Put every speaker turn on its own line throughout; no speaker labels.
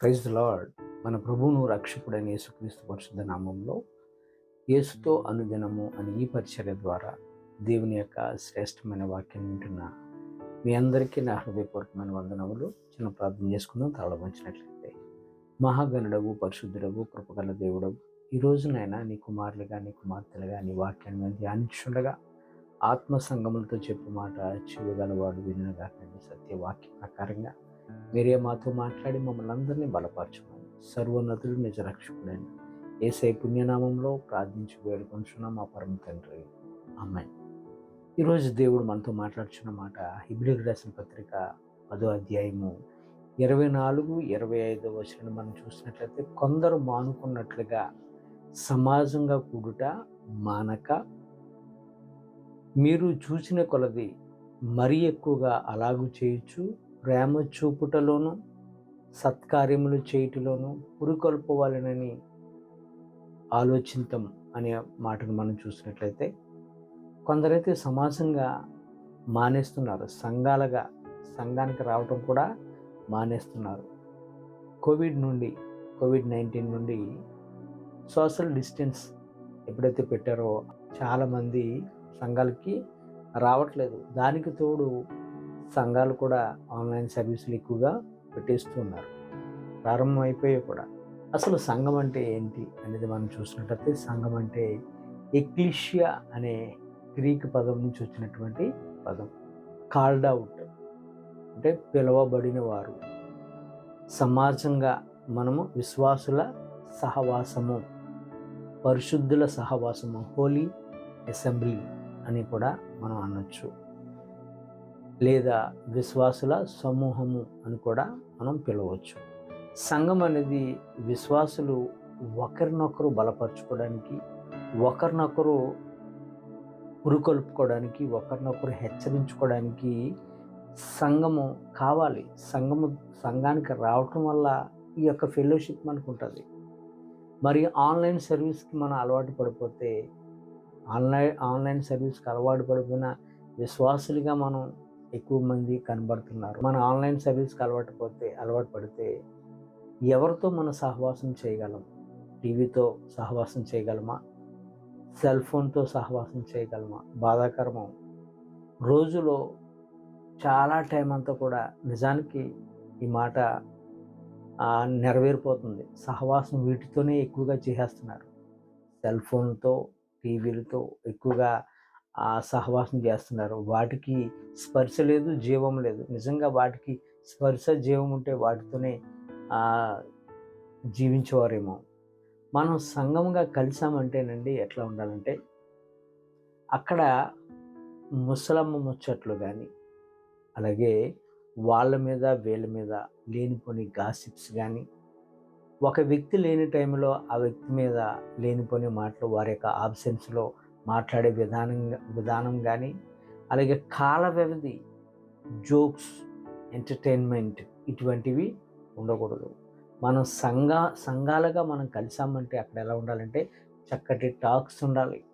క్రైస్ lord. మన ప్రభువును రక్షకుడైన యేసుక్రీస్తు పరిశుద్ధ నామంలో యేసుతో అనుదినము అని ఈ పరిచర్య ద్వారా దేవుని యొక్క శ్రేష్టమైన వాక్యం వింటున్న మీ అందరికీ నా హృదయపూర్వకమైన వందనములు. చిన్న ప్రార్థన చేసుకుందాం. తాళవంచినట్లయితే మహాగణుడవు పరిశుద్ధుడవు కృపగల దేవుడవు. ఈ రోజునైనా నీ కుమారులుగా నీ కుమార్తెలుగా నీ వాక్యాన్ని ధ్యానించుండగా ఆత్మ సంగములతో చెప్పు మాట చెయ్యగలవాడు వినుగా సత్య సత్యవాక్య ప్రకారంగా మీరే మాతో మాట్లాడి మమ్మల్ని అందరినీ బలపరచుకోండి. సర్వోన్నతుడు నిజ రక్షకుడైన ఏసై పుణ్యనామంలో ప్రార్థించి వేడుకొంచున్నాం మా పరమ తండ్రి. అమ్మాయి ఈరోజు దేవుడు మనతో మాట్లాడుచున్న మాట హిబ్రిల్ రాసిన పత్రిక పదో అధ్యాయము ఇరవై నాలుగు ఇరవై ఐదో వచ్చిన మనం చూసినట్లయితే కొందరు మానుకున్నట్లుగా సమాజంగా కూడుట మానక మీరు చూసిన కొలది మరీ ఎక్కువగా అలాగు చేయొచ్చు ప్రేమ చూపుటలోను సత్కార్యములు చేయుటలోను పురుకొల్పవాలనని ఆలోచింతం అనే మాటను మనం చూసినట్లయితే కొందరైతే సమాజంగా మానేస్తున్నారు. సంఘాలుగా సంఘానికి రావటం కూడా మానేస్తున్నారు. కోవిడ్ నుండి కోవిడ్ నైన్టీన్ నుండి సోషల్ డిస్టెన్స్ ఎప్పుడైతే పెట్టారో చాలామంది సంఘాలకి రావట్లేదు. దానికి తోడు సంఘాలు కూడా ఆన్లైన్ సర్వీసులు ఎక్కువగా పెట్టేస్తున్నారు ప్రారంభం అయిపోయాయి కూడా. అసలు సంఘం అంటే ఏంటి అనేది మనం చూసినట్లయితే సంఘం అంటే ఎక్లిషియా అనే గ్రీక్ పదం నుంచి వచ్చినటువంటి పదం. కాల్డ్ అవుట్ అంటే పిలవబడిన వారు. సమాజంగా మనము విశ్వాసుల సహవాసము పరిశుద్ధుల సహవాసము హోలీ అసెంబ్లీ అని కూడా మనం అనొచ్చు. లేదా విశ్వాసుల సమూహము అని కూడా మనం పిలవచ్చు. సంఘం అనేది విశ్వాసులు ఒకరినొకరు బలపరచుకోవడానికి ఒకరినొకరు పురుకొల్పుకోవడానికి ఒకరినొకరు హెచ్చరించుకోవడానికి సంఘము కావాలి. సంఘము సంఘానికి రావటం వల్ల ఈ యొక్క ఫెలోషిప్ మనకు ఉంటుంది. మరి ఆన్లైన్ సర్వీస్కి మనం అలవాటు పడిపోతే ఆన్లైన్ ఆన్లైన్ సర్వీస్కి అలవాటు పడిపోయిన విశ్వాసులుగా మనం ఎక్కువ మంది కనబడుతున్నారు. మన ఆన్లైన్ సర్వీస్కి అలవాటు పోతే అలవాటు పడితే ఎవరితో మనం సహవాసం చేయగలం? టీవీతో సహవాసం చేయగలమా? సెల్ ఫోన్తో సహవాసం చేయగలమా? బాధాకరమం? రోజులో చాలా టైం అంతా కూడా నిజానికి ఈ మాట నెరవేరిపోతుంది. సహవాసం వీటితోనే ఎక్కువగా చేసేస్తున్నారు. సెల్ ఫోన్తో టీవీలతో ఎక్కువగా సహవాసం చేస్తున్నారు. వాటికి స్పర్శ లేదు జీవం లేదు. నిజంగా వాటికి స్పర్శ జీవం ఉంటే వాటితోనే జీవించేవారేమో. మనం సంఘంగా కలిసామంటేనండి ఎట్లా ఉండాలంటే అక్కడ ముసలమ్మ ముచ్చట్లు కానీ అలాగే వాళ్ళ మీద వీళ్ళ మీద లేనిపోని గాసిప్స్ కానీ ఒక వ్యక్తి లేని టైంలో ఆ వ్యక్తి మీద లేనిపోని మాటలు వారి యొక్క ఆబ్సెన్స్లో మాట్లాడే విధానం విధానం కానీ అలాగే కాల వ్యవధి జోక్స్ ఎంటర్టైన్మెంట్ ఇటువంటివి ఉండకూడదు. మనం సంఘ సంఘాలుగా మనం కలిసామంటే అక్కడ ఎలా ఉండాలంటే చక్కటి టాక్స్ ఉండాలి.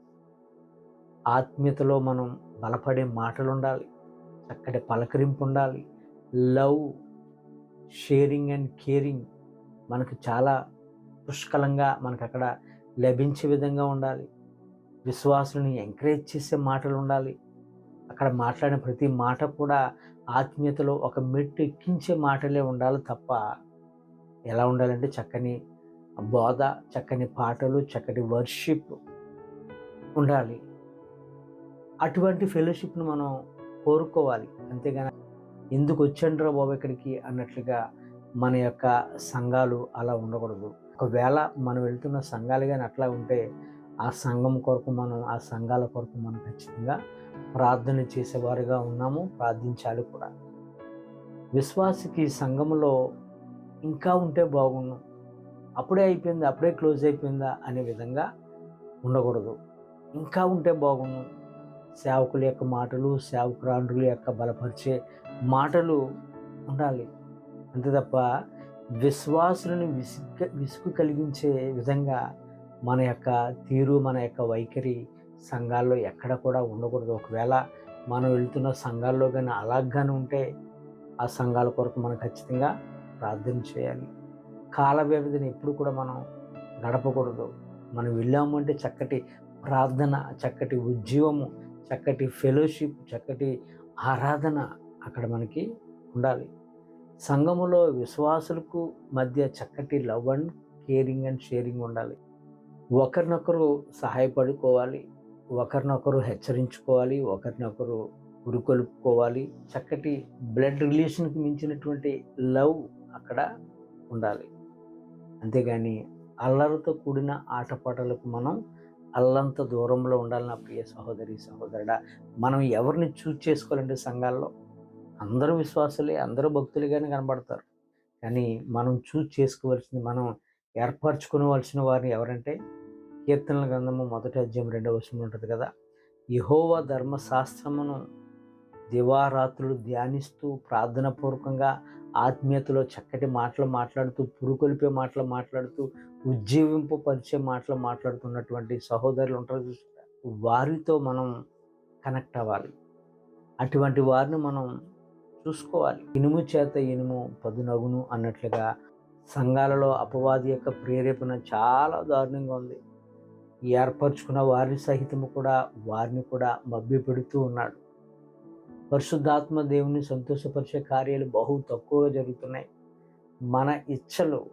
ఆత్మీయతలో మనం బలపడే మాటలు ఉండాలి. చక్కటి పలకరింపు ఉండాలి. లవ్ షేరింగ్ అండ్ కేరింగ్ మనకు చాలా పుష్కలంగా మనకు అక్కడ లభించే విధంగా ఉండాలి. విశ్వాసుని ఎంకరేజ్ చేసే మాటలు ఉండాలి. అక్కడ మాట్లాడిన ప్రతి మాట కూడా ఆత్మీయతలో ఒక మెట్టు ఎక్కించే మాటలే ఉండాలి తప్ప ఎలా ఉండాలంటే చక్కని బోధ చక్కని పాటలు చక్కటి వర్షిప్ ఉండాలి. అటువంటి ఫెలోషిప్ను మనం కోరుకోవాలి. అంతేగాని ఎందుకు వచ్చండ్రా బాబు ఇక్కడికి అన్నట్లుగా మన యొక్క సంఘాలు అలా ఉండకూడదు. ఒకవేళ మనం వెళ్తున్న సంఘాలు కానీ అట్లా ఉంటే ఆ సంఘం కొరకు మనం ఆ సంఘాల కొరకు మనం ఖచ్చితంగా ప్రార్థన చేసేవారుగా ఉన్నాము ప్రార్థించాలి కూడా. విశ్వాసికి సంఘంలో ఇంకా ఉంటే బాగుండు. అప్పుడే అయిపోయిందా అప్పుడే క్లోజ్ అయిపోయిందా అనే విధంగా ఉండకూడదు. ఇంకా ఉంటే బాగుండు. సేవకుల యొక్క మాటలు సేవకురాండ్రుల యొక్క బలపరిచే మాటలు ఉండాలి. అంతే తప్ప విశ్వాసులను విసుగు విసుగు కలిగించే విధంగా మన యొక్క తీరు మన యొక్క వైఖరి సంఘాల్లో ఎక్కడ కూడా ఉండకూడదు. ఒకవేళ మనం వెళ్తున్న సంఘాల్లో కానీ అలాగ్గానే ఉంటే ఆ సంఘాల కొరకు మనం ఖచ్చితంగా ప్రార్థన చేయాలి. కాల వ్యవధిని ఎప్పుడు కూడా మనం గడపకూడదు. మనం వెళ్ళాము అంటే చక్కటి ప్రార్థన చక్కటి ఉద్యమము చక్కటి ఫెలోషిప్ చక్కటి ఆరాధన అక్కడ మనకి ఉండాలి. సంఘములో విశ్వాసులకు మధ్య చక్కటి love and caring and sharing ఉండాలి. ఒకరినొకరు సహాయపడుకోవాలి ఒకరినొకరు హెచ్చరించుకోవాలి ఒకరినొకరు ఉరుకొలుపుకోవాలి. చక్కటి బ్లడ్ రిలేషన్కి మించినటువంటి లవ్ అక్కడ ఉండాలి. అంతేగాని అల్లరితో కూడిన ఆటపాటలకు మనం అల్లంత దూరంలో ఉండాలి నా ప్రియ సహోదరి సహోదరుడా. మనం ఎవరిని చూజ్ చేసుకోవాలంటే సంఘాల్లో? అందరూ విశ్వాసులే అందరూ భక్తులుగానే కనబడతారు. కానీ మనం చూజ్ చేసుకోవాల్సింది మనం ఏర్పరచుకోవలసిన వారిని ఎవరంటే కీర్తనల గ్రంథము మొదటి అధ్యాయం రెండవ వచనం ఉంటుంది కదా. యహోవ ధర్మశాస్త్రమును దివారాత్రులు ధ్యానిస్తూ ప్రార్థనపూర్వకంగా ఆత్మీయతలో చక్కటి మాటలు మాట్లాడుతూ పురుకొలిపే మాటలు మాట్లాడుతూ ఉజ్జీవింపు పరిచే మాటలు మాట్లాడుతున్నటువంటి సహోదరులు ఉంటారు చూసారా? వారితో మనం కనెక్ట్ అవ్వాలి. అటువంటి వారిని మనం చూసుకోవాలి. ఇనుము చేత ఇనుము పదునగును అన్నట్లుగా సంఘాలలో అపవాది యొక్క ప్రేరేపణ చాలా దారుణంగా ఉంది. ఏర్పరచుకున్న వారిని సహితము కూడా వారిని కూడా మభ్య పెడుతూ ఉన్నాడు. పరిశుద్ధాత్మ దేవుని సంతోషపరిచే కార్యాలు బహు తక్కువగా జరుగుతున్నాయి. మన ఇచ్చలు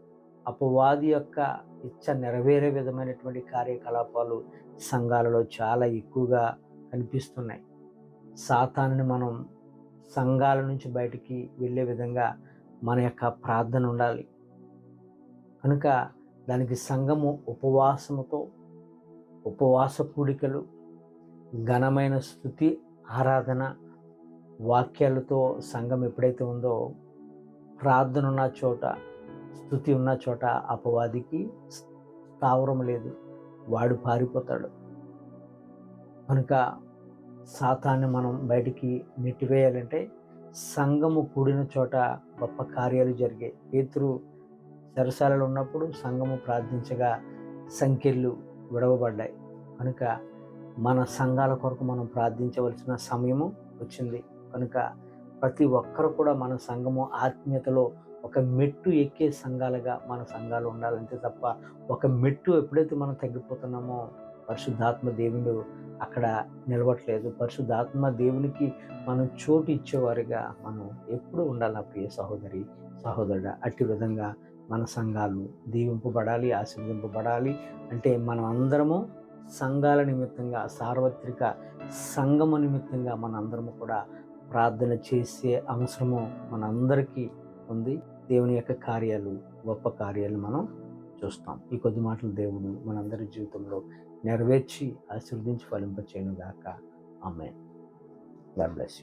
అపవాది యొక్క ఇచ్చ నెరవేరే విధమైనటువంటి కార్యకలాపాలు సంఘాలలో చాలా ఎక్కువగా కనిపిస్తున్నాయి. సాతాన్ని మనం సంఘాల నుంచి బయటికి వెళ్ళే విధంగా మన యొక్క ప్రార్థన ఉండాలి. కనుక దానికి సంఘము ఉపవాసముతో ఉపవాస కూడికలు ఘనమైన స్థుతి ఆరాధన వాక్యాలతో సంఘం ఎప్పుడైతే ఉందో ప్రార్థన ఉన్న చోట స్థుతి ఉన్న చోట అపవాదికి స్థావరం లేదు వాడు పారిపోతాడు. కనుక సాతాన్ని మనం బయటికి నెట్టివేయాలంటే సంఘము కూడిన చోట గొప్ప కార్యాలు జరిగాయి. పేతురు చెరసాలలో ఉన్నప్పుడు సంఘము ప్రార్థించగా సంఖ్యలు విడవబడ్డాయి. కనుక మన సంఘాల కొరకు మనం ప్రార్థించవలసిన సమయము వచ్చింది. కనుక ప్రతి ఒక్కరు కూడా మన సంఘము ఆత్మీయతలో ఒక మెట్టు ఎక్కే సంఘాలుగా మన సంఘాలు ఉండాలంతే తప్ప ఒక మెట్టు ఎప్పుడైతే మనం తగ్గిపోతున్నామో పరిశుద్ధాత్మ దేవుడు అక్కడ నిలవట్లేదు పరిశుద్ధాత్మ దేవునికి మనం చోటు ఇచ్చేవారిగా మనం ఎప్పుడు ఉండాలి నా ప్రియ సహోదరి సహోదరుడు. అట్టి విధంగా మన సంఘాలు దీవింపబడాలి ఆశీర్వదింపబడాలి అంటే మనం అందరము సంఘాల నిమిత్తంగా సార్వత్రిక సంఘము నిమిత్తంగా మన అందరము కూడా ప్రార్థన చేసే అవసరము మనందరికీ ఉంది. దేవుని యొక్క కార్యాలు గొప్ప కార్యాలు మనం చూస్తాం. ఈ కొద్ది మాటలు దేవుడు మనందరి జీవితంలో నెరవేర్చి ఆశీర్వదించి ఫలింపచేయను గాక ఆమె గాడ్ బ్లెస్ యూ.